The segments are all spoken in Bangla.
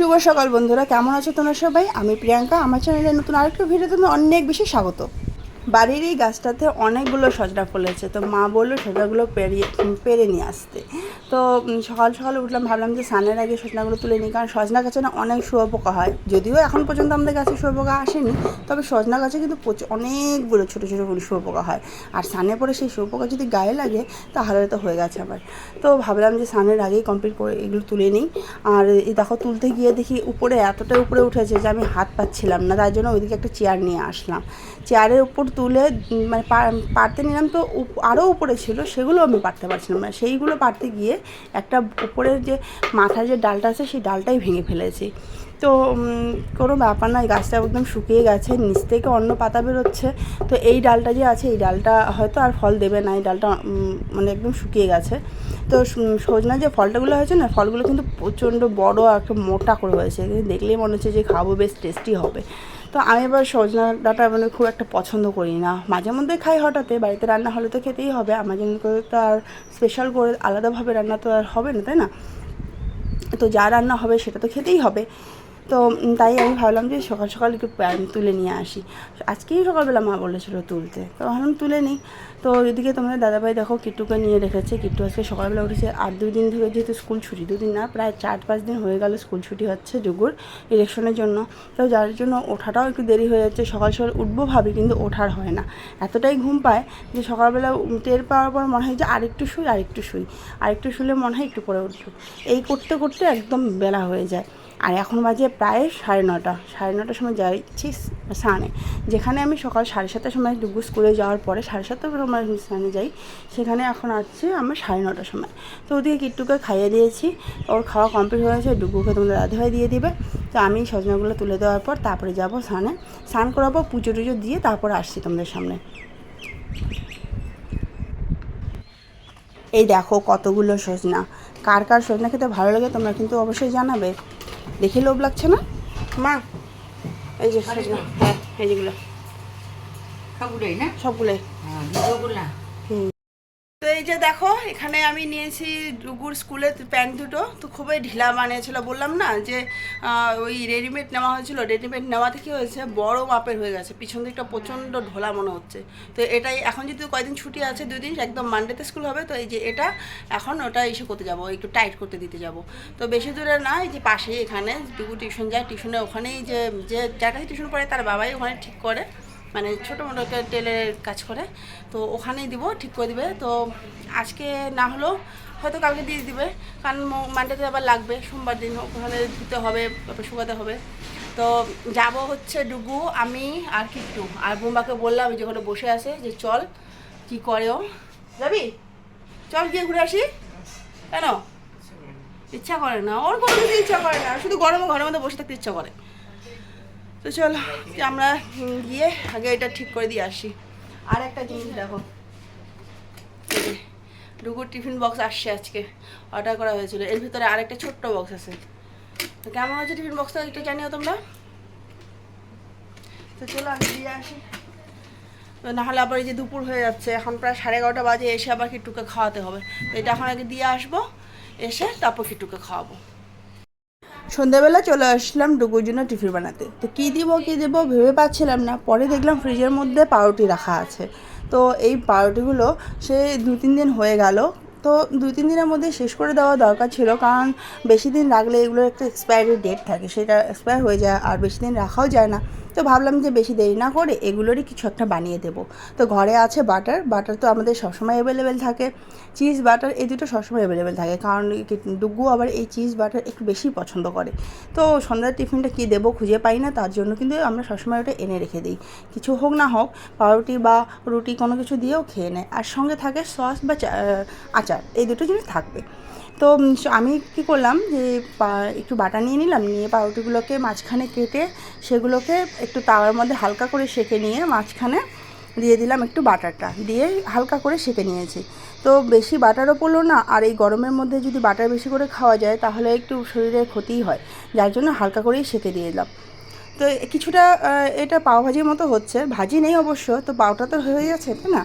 শুভ সকাল বন্ধুরা, কেমন আছো তোমরা সবাই? আমি প্রিয়াঙ্কা, আমার চ্যানেলে নতুন আরেকটা ভিডিও তোমার অনেক বেশি স্বাগত। বাড়ির এই গাছটাতে অনেকগুলো সজনা ফলেছে তো মা বলল সজনাগুলো পেরিয়ে পেরে নিয়ে আসতে। তো সকাল সকালে উঠলাম, ভাবলাম যে সানের আগে সজনাগুলো তুলে নিই, কারণ সজনা গাছে না অনেক শুয়োপোকা হয়। যদিও এখন পর্যন্ত আমাদের গাছে শুয়োপোকা আসেনি, তবে সজনা গাছে কিন্তু প্রচুর, অনেকগুলো ছোটো ছোটো শুয়োপোকা হয়। আর স্নানের পরে সেই শুয়োপোকা যদি গায়ে লাগে, তাহলে তো হয়ে গেছে আমার তো ভাবলাম যে স্নানের আগেই কমপ্লিট করে এগুলো তুলে নিই। আর এই দেখো, তুলতে গিয়ে দেখি উপরে এতটা উপরে উঠেছে যে আমি হাত পাচ্ছিলাম না তাই জন্য ওইদিকে একটা চেয়ার নিয়ে আসলাম। চেয়ারের উপর তুলে মানে পারতে নিলাম তো আরও উপরে ছিল, সেগুলো আমি পারতে পারছিলাম না। সেইগুলো পারতে গিয়ে একটা উপরের যে মাথার যে ডালটা আছে, সেই ডালটাই ভেঙে ফেলেছি। তো কোনো ব্যাপার নয় গাছটা একদম শুকিয়ে গেছে, নিচ থেকে অন্য পাতা বেরোচ্ছে। তো এই ডালটা যে আছে, এই ডালটা হয়তো আর ফল দেবে না, এই ডালটা মানে একদম শুকিয়ে গেছে। তো সজনা যে ফলটাগুলো হয়েছে না, ফলগুলো কিন্তু প্রচণ্ড বড় আর মোটা করে হয়েছে। দেখলেই মনে হচ্ছে যে খাব, বেশ টেস্টি হবে। তো আমি এবার সজনা ডাঁটা মানে খুব একটা পছন্দ করি না। মাঝে মধ্যে খাই হঠাৎ বাড়িতে রান্না হলে তো খেতেই হবে। আমার জন্য করে তো আর স্পেশাল করে আলাদাভাবে রান্না তো আর হবে না, তাই না? তো যা রান্না হবে সেটা তো খেতেই হবে। তো তাই আমি ভাবলাম যে সকাল সকাল একটু তুলে নিয়ে আসি। আজকেই সকালবেলা মা বলেছিল তুলতে। তো ভাবলাম তুলে নিই। তো এদিকে তোমাদের দাদাভাই দেখো কিট্টুকে নিয়ে রেখেছে। কিট্টু আজকে সকালবেলা উঠেছে আর দুই দিন ধরে যেহেতু স্কুল ছুটি, দুদিন না, প্রায় চার পাঁচ দিন হয়ে গেল স্কুল ছুটি হচ্ছে যুগুর ইলেকশনের জন্য। তো যার জন্য ওঠাটাও একটু দেরি হয়ে যাচ্ছে। সকাল সকাল উঠবো ভাবি, কিন্তু ওঠার হয় না। এতটাই ঘুম পায় যে সকালবেলা টের পাওয়ার পর মনে হয় যে আরেকটু শুই আরেকটু শুই। আরেকটু শুলে মনে হয় একটু পরে উঠবো। এই করতে করতে একদম বেলা হয়ে যায়। আর এখন বাজে প্রায় সাড়ে নটা সাড়ে নটার সময় যাচ্ছি স্নানে। যেখানে আমি সকাল সাড়ে সাতটার সময় ডুবু স্কুলে যাওয়ার পরে সাড়ে সাতটার সময় আমি স্নানে যাই, সেখানে এখন আসছে আমার সাড়ে নটার সময়। তো ওদিকে কিট্টুকে খাইয়ে দিয়েছি। ওর খাওয়া কমপ্লিট হয়েছে ডুবুকে তোমাদের রাধে দিয়ে দিবে। তো আমি সজনাগুলো তুলে দেওয়ার পর তারপরে যাব স্নানে। স্নান করাবো পুজো টুজো দিয়ে তারপর আসছি তোমাদের সামনে। এই দেখো কতগুলো সজনা। কার কার সজনা খেতে ভালো লাগে তোমরা কিন্তু অবশ্যই জানাবে। দেখে লোভ লাগছে না? মা এই যে সবগুলো হ্যাঁ এই যেগুলো। সবগুলোই না? সবগুলোই। হ্যাঁ দুটোগুলা তো এই যে দেখো এখানে আমি নিয়েছি ডুগুর স্কুলের প্যান্ট দুটো, তো খুবই ঢিলা বানিয়েছিল। বললাম না যে ওই রেডিমেড নেওয়া হয়েছিল। রেডিমেড নেওয়াতে কি হয়েছে? বড় মাপের হয়ে গেছে। পিছন দিকটা প্রচণ্ড ঢোলা মনে হচ্ছে। তো এটাই, এখন যেহেতু কয়দিন ছুটি আছে দুই দিন একদম মানডেতে স্কুল হবে, তো এই যে এটা, এখন ওটা ইস্যু করতে যাব, একটু টাইট করতে দিতে যাব। তো বেশি দূরে না, এই যে পাশেই এখানে ডুগু টিউশন যায়। টিউশনে ওখানেই যে যে যার কাছে টিউশন পড়ে, তার বাবাই ওখানে ঠিক করে। মানে ছোটো মোটো একটা টেলের কাজ করে, তো ওখানেই দিব, ঠিক করে দিবে। তো আজকে না হলেও হয়তো কালকে দিয়ে দিবে, কারণ মানডেতে আবার লাগবে, সোমবার দিন ওখানে ধুতে হবে, তারপর শুকাতে হবে। তো যাব হচ্ছে ডুগু, আমি আর কিট্টু। আর বোম্বাকে বললাম যে ওখানে বসে আছে, যে চল, কি করে ও। যাবি? চল গিয়ে ঘুরে আসি। কেন? ইচ্ছা করে না। ওর কোনো ইচ্ছা করে না। শুধু গরমে ঘরের মধ্যে বসে থাকতে ইচ্ছা করে। তো চল, আমরা গিয়ে আগে এটা ঠিক করে দিয়ে আসি। আর একটা জিনিস দেখো ডুগুর টিফিন বক্স আসছে আজকে অর্ডার করা হয়েছিল। এর ভিতরে আরেকটা ছোট্ট বক্স আছে। তো কেমন হয়েছে টিফিন বক্সটা, একটু জানিও তোমরা? তো চলো, আগে দিয়ে আসি। তো নাহলে আবার এই যে দুপুর হয়ে যাচ্ছে, এখন প্রায় সাড়ে এগারোটা বাজে, এসে আবার কিট্টুকে খাওয়াতে হবে। তো এটা এখন আগে দিয়ে আসব, এসে তারপর কিট্টুকে খাওয়াবো। সন্ধ্যাবেলা চলে আসলাম ডুগুর জন্য টিফিন বানাতে। তো কী দিব, কী দেবো ভেবে পাচ্ছিলাম না। পরে দেখলাম ফ্রিজের মধ্যে পাউরুটি রাখা আছে। তো এই পাউরুটিগুলো সে দু তিন দিন হয়ে গেল। তো দুই তিন দিনের মধ্যে শেষ করে দেওয়া দরকার ছিল। কারণ বেশি দিন রাখলে এগুলোর একটা এক্সপায়ারি ডেট থাকে। সেটা এক্সপায়ার হয়ে যায় আর বেশি দিন রাখাও যায় না। তো ভাবলাম যে বেশি দেরি না করে এগুলোরই কিছু একটা বানিয়ে দেবো। তো ঘরে আছে বাটার বাটার তো আমাদের সবসময় অ্যাভেলেবেল থাকে। চিজ বাটার এই দুটো সবসময় অ্যাভেলেবেল থাকে, কারণ ডুগু আবার এই চিজ বাটার একটু বেশি পছন্দ করে। তো সন্ধ্যার টিফিনটা কী দেবো খুঁজে পাই না, তার জন্য কিন্তু আমরা সবসময় ওটা এনে রেখে দিই। কিছু হোক না হোক, পাউরুটি বা রুটি কোনো কিছু দিয়েও খেয়ে নেয়। আর সঙ্গে থাকে সস বা আচার, এই দুটো জিনিস থাকবে। তো আমি কি করলাম যে একটু বাটা নিয়ে নিলাম, নিয়ে পাউরুটিগুলোকে মাঝখানে কেটে সেগুলোকে একটু তাওয়ার মধ্যে হালকা করে সেঁকে নিয়ে মাঝখানে দিয়ে দিলাম একটু বাটারটা। দিয়ে হালকা করে সেঁকে নিয়েছি। তো বেশি বাটারও পড়ল না, আর এই গরমের মধ্যে যদি বাটার বেশি করে খাওয়া যায়, তাহলে একটু শরীরের ক্ষতিই হয়। যার জন্য হালকা করেই সেঁকে দিয়ে দিলাম। তো কিছুটা এটা পাও ভাজির মতো হচ্ছে। ভাজি নেই অবশ্য, তো পাওটা তো হয়ে যাচ্ছে তাই না?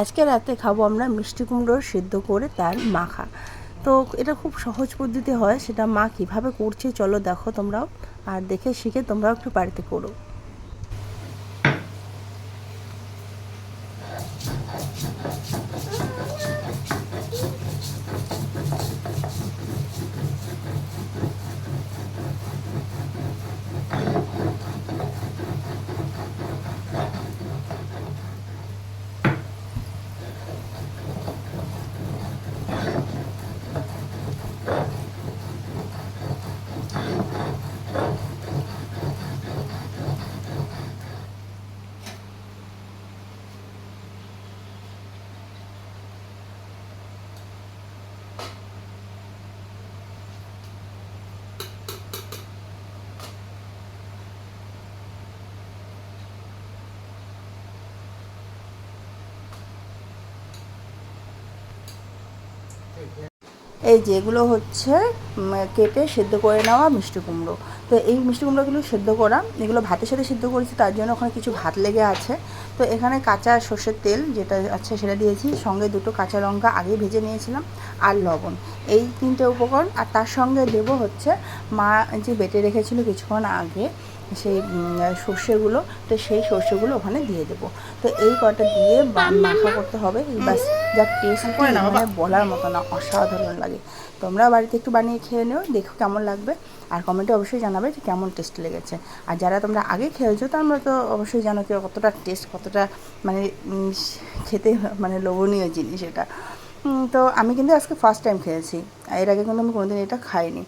আজকে রাতে খাব আমরা মিষ্টি কুমড়োর সিদ্ধ করে তার মাখা। তো এটা খুব সহজ পদ্ধতি হয়, সেটা মা কীভাবে করছে চলো দেখো তোমরাও। আর দেখে শিখে তোমরাও একটু বাড়িতে করো। এই যেগুলো হচ্ছে কেটে সেদ্ধ করে নেওয়া মিষ্টি কুমড়ো। তো এই মিষ্টি কুমড়োগুলো সেদ্ধ করা, এগুলো ভাতের সাথে সিদ্ধ করেছি, তার জন্য ওখানে কিছু ভাত লেগে আছে। তো এখানে কাঁচা সর্ষের তেল যেটা আছে সেটা দিয়েছি, সঙ্গে দুটো কাঁচা লঙ্কা আগে ভেজে নিয়েছিলাম আর লবণ। এই তিনটে উপকরণ, আর তার সঙ্গে দেবো হচ্ছে মা যে বেটে রেখেছিল কিছুক্ষণ আগে সেই সর্ষেগুলো তো সেই সর্ষেগুলো ওখানে দিয়ে দেবো। তো এই কটা দিয়ে মাখা করতে হবে বাস যা টেস্ট করে না মানে বলার মতো না অসাধারণ লাগে। তোমরা বাড়িতে একটু বানিয়ে খেয়ে নিও দেখো কেমন লাগবে। আর কমেন্টে অবশ্যই জানাবে যে কেমন টেস্ট লেগেছে। আর যারা তোমরা আগে খেয়েছো তোমরা তো অবশ্যই জানো কি কতটা টেস্ট কতটা মানে খেতে মানে লোভনীয় জিনিস এটা। তো আমি কিন্তু আজকে ফার্স্ট টাইম খেয়েছি। এর আগে কিন্তু আমি কোনোদিন এটা খাইনি।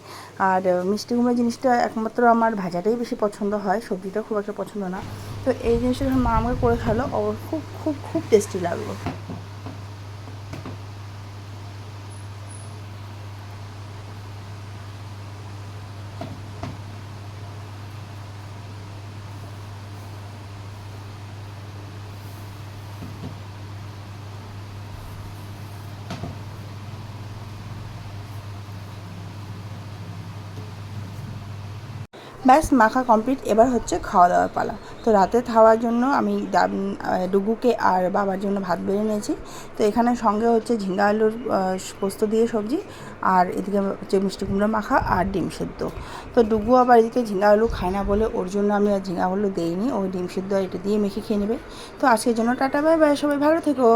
আর মিষ্টি কুমড়ো জিনিসটা একমাত্র আমার ভাজাটাই বেশি পছন্দ হয় সবজিটা খুব একটা পছন্দ না। তো এই জিনিসটা যখন মা আমাকে করে খালো খুব খুব খুব টেস্টি লাগল। ব্যাস, মাখা কমপ্লিট এবার হচ্ছে খাওয়া দাওয়ার পালা। তো রাতে খাওয়ার জন্য আমি ডুগুকে আর বাবার জন্য ভাত বেড়ে নিয়েছি। তো এখানে সঙ্গে হচ্ছে ঝিঙ্গা আলুর পোস্ত দিয়ে সবজি আর এদিকে হচ্ছে মিষ্টি কুমড়ো মাখা আর ডিম সেদ্ধ। তো ডুগু আবার এদিকে ঝিঙ্গা আলু খায় না বলে ওর জন্য আমি আর ঝিঙ্গা আলু দেইনি। ও ডিম সেদ্ধ এটা দিয়ে মেখে খেয়ে নেবে। তো আজকের জন্য টাটা, বাই বাই, সবাই ভালো থেকো।